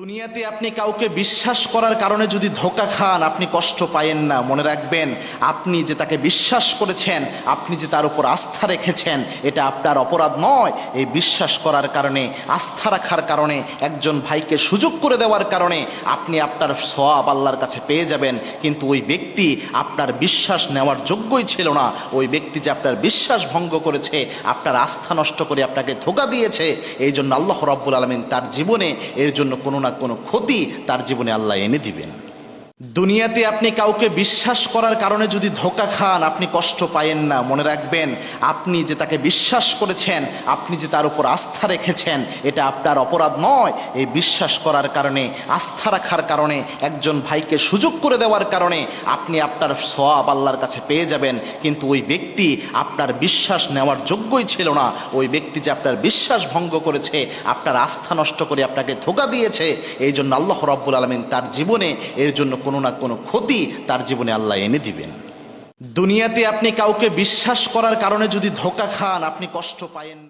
দুনিয়াতে আপনি কাউকে বিশ্বাস করার কারণে যদি ধোকা খান, আপনি কষ্ট পায়েন না। মনে রাখবেন, আপনি যে তাকে বিশ্বাস করেছেন, আপনি যে তার উপর আস্থা রেখেছেন, এটা আপনার অপরাধ নয়। এই বিশ্বাস করার কারণে, আস্থা রাখার কারণে, একজন ভাইকে সুযোগ করে দেওয়ার কারণে আপনি আপনার সওয়াব আল্লাহর কাছে পেয়ে যাবেন। কিন্তু ওই ব্যক্তি আপনার বিশ্বাস নেওয়ার যোগ্যই ছিল না। ওই ব্যক্তি যে আপনার বিশ্বাস ভঙ্গ করেছে, আপনার আস্থা নষ্ট করে আপনাকে ধোকা দিয়েছে, এই জন্য আল্লাহ রব্বুল আলমিন তার জীবনে এর জন্য কোনো না কোনো ক্ষতি তার জীবনে আল্লাহ এনে দিবেন। দুনিয়াতে আপনি কাউকে বিশ্বাস করার কারণে যদি ধোকা খান, আপনি কষ্ট পায়েন না। মনে রাখবেন, আপনি যে তাকে বিশ্বাস করেছেন, আপনি যে তার উপর আস্থা রেখেছেন, এটা আপনার অপরাধ নয়। এই বিশ্বাস করার কারণে, আস্থা রাখার কারণে, একজন ভাইকে সুযোগ করে দেওয়ার কারণে আপনি আপনার সওয়াব আল্লাহর কাছে পেয়ে যাবেন। কিন্তু ওই ব্যক্তি আপনার বিশ্বাস নেওয়ার যোগ্যই ছিল না। ওই ব্যক্তি যে আপনার বিশ্বাস ভঙ্গ করেছে, আপনার আস্থা নষ্ট করে আপনাকে ধোকা দিয়েছে, এই জন্য আল্লাহ রব্বুল আলমিন তার জীবনে এর জন্য কোনো না কোনো ক্ষতি তার জীবনে আল্লাহ এনে দিবেন। দুনিয়াতে আপনি কাউকে বিশ্বাস করার কারণে যদি ধোকা খান, আপনি কষ্ট পায়েন